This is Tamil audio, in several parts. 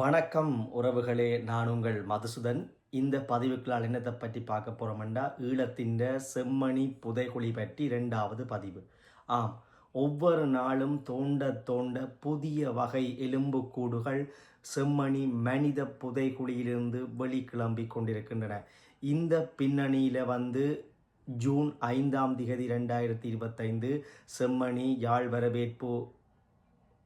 வணக்கம் உறவுகளே நான் உங்கள் மதுசுதன். இந்த பதிவுகளால் என்னத்தை பற்றி பார்க்க போகிறோம்டா ஈழத்தின் செம்மணி புதைகுழி பற்றி இரண்டாவது பதிவு. ஆம் ஒவ்வொரு நாளும் தோண்ட தோண்ட புதிய வகை எலும்புக்கூடுகள் செம்மணி மனித புதைகுழியிலிருந்து வெளிக்கிளம்பி கொண்டிருக்கின்றன. இந்த பின்னணியில் வந்து ஜூன் ஐந்தாம் திகதி ரெண்டாயிரத்தி இருபத்தைந்து செம்மணி யாழ் வரவேற்பு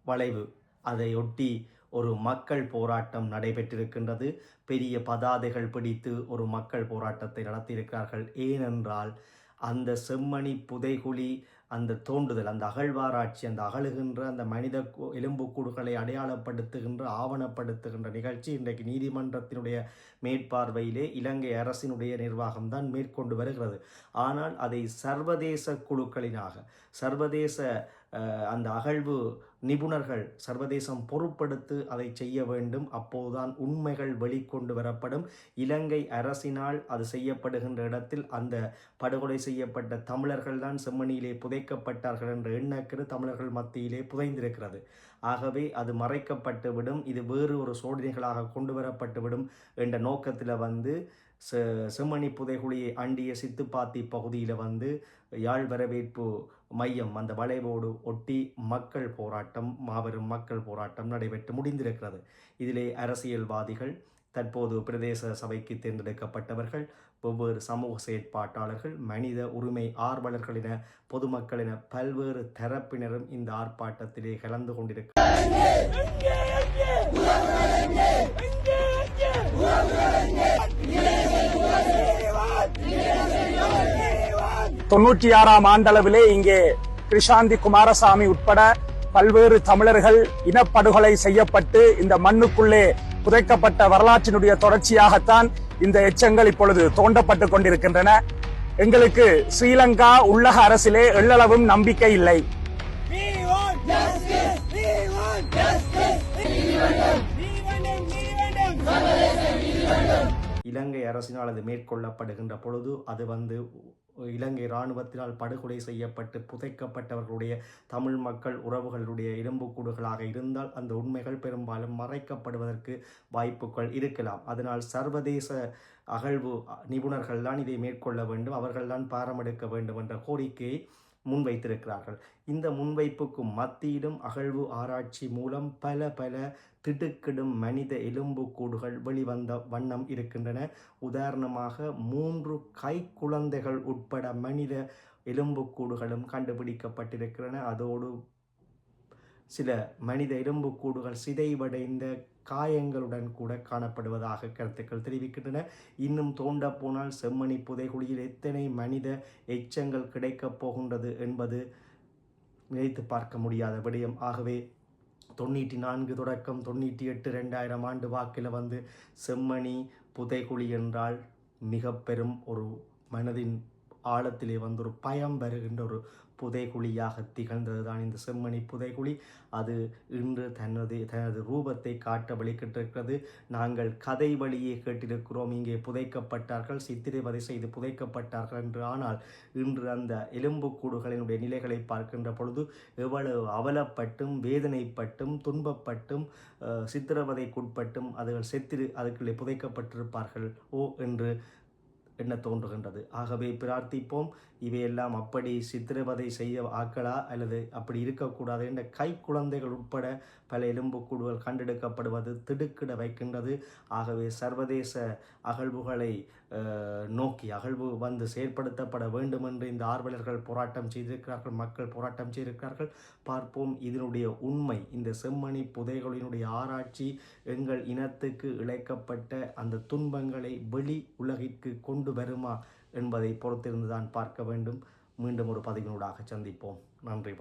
வளைவு. அதையொட்டி ஒரு மக்கள் போராட்டம் நடைபெற்றிருக்கின்றது. பெரிய பதாதைகள் பிடித்து ஒரு மக்கள் போராட்டத்தை நடத்தியிருக்கிறார்கள். ஏனென்றால் அந்த செம்மணி புதைகுழி அந்த தோண்டுதல் அந்த அகழ்வாராய்ச்சி அந்த அகழுகின்ற அந்த மனித எலும்புக்கூடுகளை அடையாளப்படுத்துகின்ற ஆவணப்படுத்துகின்ற நிகழ்ச்சி இன்றைக்கு நீதிமன்றத்தினுடைய மேற்பார்வையிலே இலங்கை அரசினுடைய நிர்வாகம்தான் மேற்கொண்டு வருகிறது. ஆனால் அதை சர்வதேச குழுக்களினாக சர்வதேச அந்த அகழ்வு நிபுணர்கள் சர்வதேசம் பொறுப்படுத்து அதை செய்ய வேண்டும். அப்போதுதான் உண்மைகள் வெளிக்கொண்டு வரப்படும். இலங்கை அரசினால் அது செய்யப்படுகின்ற இடத்தில் அந்த படுகொலை செய்யப்பட்ட தமிழர்கள் தான் செம்மணியிலே புதைக்கப்பட்டார்கள் என்ற எண்ணக்கரு தமிழர்கள் மத்தியிலே புதைந்திருக்கிறது. ஆகவே அது மறைக்கப்பட்டு விடும் இது வேறு ஒரு சோதனைகளாக கொண்டு வரப்பட்டுவிடும் என்ற நோக்கத்தில் வந்து செம்மணி புதைகுழியை அண்டிய சித்துப்பாத்தி பகுதியில் வந்து யாழ் வரவேற்பு மையம் அந்த வளைவோடு ஒட்டி மக்கள் போராட்டம் மாபெரும் மக்கள் போராட்டம் நடைபெற்று முடிந்திருக்கிறது இதிலே அரசியல்வாதிகள் தற்போது பிரதேச சபைக்கு தேர்ந்தெடுக்கப்பட்டவர்கள் வெவ்வேறு சமூக செயற்பாட்டாளர்கள் மனித உரிமை ஆர்வலர்கள் என பொதுமக்கள் என பல்வேறு தரப்பினரும் இந்த ஆர்ப்பாட்டத்திலே கலந்து கொண்டிருக்கிறார் தொன்னூற்றி ஆறாம் ஆண்டளவிலே இங்கே கிருஷாந்தி குமாரசாமி உட்பட பல்வேறு தமிழர்கள் இனப்படுகொலை செய்யப்பட்டு இந்த மண்ணுக்குள்ளே புதைக்கப்பட்ட வரலாற்றினுடைய தொடர்ச்சியாகத்தான் இந்த எச்சங்கள் இப்பொழுது தோண்டப்பட்டுக் கொண்டிருக்கின்றன. எங்களுக்கு ஸ்ரீலங்கா உள்ளக அரசிலே எள்ளளவும் நம்பிக்கை இல்லை. இலங்கை அரசினால் அது மேற்கொள்ளப்படுகின்ற பொழுது அது வந்து இலங்கை இராணுவத்தினால் படுகொலை செய்யப்பட்டு புதைக்கப்பட்டவர்களுடைய தமிழ் மக்கள் உறவுகளுடைய இரும்புக்கூடுகளாக இருந்தால் அந்த உண்மைகள் பெரும்பாலும் மறைக்கப்படுவதற்கு வாய்ப்புகள் இருக்கலாம். அதனால் சர்வதேச அகழ்வு நிபுணர்கள்தான் இதை மேற்கொள்ள வேண்டும். அவர்கள்தான் பாரமெடுக்க வேண்டும் என்ற கோரிக்கையை முன்வைத்திருக்கிறார்கள். இந்த முன்வைப்புக்கும் மத்தியிலும் அகழ்வு ஆராய்ச்சி மூலம் பல பல திடுக்கிடும் மனித எலும்புக்கூடுகள் வெளிவந்த வண்ணம் இருக்கின்றன. உதாரணமாக மூன்று கை குழந்தைகள் உட்பட மனித எலும்புக்கூடுகளும் கண்டுபிடிக்கப்பட்டிருக்கின்றன. அதோடு சில மனித எலும்புக்கூடுகள் சிதைவடைந்த காயங்களுடன் கூட காணப்படுவதாக கருத்துக்கள் தெரிவிக்கின்றன. இன்னும் தோண்ட போனால் செம்மணி புதைகுழியில் எத்தனை மனித எச்சங்கள் கிடைக்கப் போகின்றது என்பது நினைத்து பார்க்க முடியாத விடயம். ஆகவே தொண்ணூற்றி நான்கு தொடக்கம் தொண்ணூற்றி எட்டு ரெண்டாயிரம் ஆண்டு வாக்கில் வந்து செம்மணி புதைகுழி என்றால் மிக பெரும் ஒரு மனதின் ஆழத்திலே வந்து ஒரு பயம் வருகின்ற ஒரு புதைகுழியாக திகழ்ந்தது தான் இந்த செம்மணி புதைகுழி. அது இன்று தனது தனது ரூபத்தை காட்ட வழிகிட்டிருக்கிறது. நாங்கள் கதை வழியே கேட்டிருக்கிறோம். இங்கே புதைக்கப்பட்டார்கள் சித்திரைவதை செய்து புதைக்கப்பட்டார்கள் என்று. ஆனால் இன்று அந்த எலும்புக்கூடுகளினுடைய நிலைகளை பார்க்கின்ற பொழுது எவ்வளவு அவலப்பட்டும் வேதனைப்பட்டும் துன்பப்பட்டும் சித்திரவதைக்குட்பட்டும் அதுகள் செத்திரு அதுக்குள்ளே புதைக்கப்பட்டிருப்பார்கள். ஓ என்று என்ன தோன்றுகின்றது? ஆகவே பிரார்த்திப்போம். இவையெல்லாம் அப்படி சித்திரவதை செய்ய ஆக்களா அல்லது அப்படி இருக்கக்கூடாது என்ற கை குழந்தைகள் உட்பட பல எலும்புக்கூடுகள் கண்டெடுக்கப்படுவது திடுக்கிட வைக்கின்றது. ஆகவே சர்வதேச அகழ்வுகளை நோக்கி அகழ்வு வந்து செயற்படுத்தப்பட வேண்டும் என்று இந்த ஆர்வலர்கள் போராட்டம் செய்திருக்கிறார்கள் மக்கள் போராட்டம் செய்திருக்கிறார்கள். பார்ப்போம் இதனுடைய உண்மை. இந்த செம்மணி புதைகளினுடைய ஆராய்ச்சி எங்கள் இனத்துக்கு இழைக்கப்பட்ட அந்த துன்பங்களை வெளி உலகிற்கு கொண்டு வருமா என்பதை பொறுத்திருந்துதான் பார்க்க வேண்டும். மீண்டும் ஒரு பதிவினூடாக சந்திப்போம். நன்றி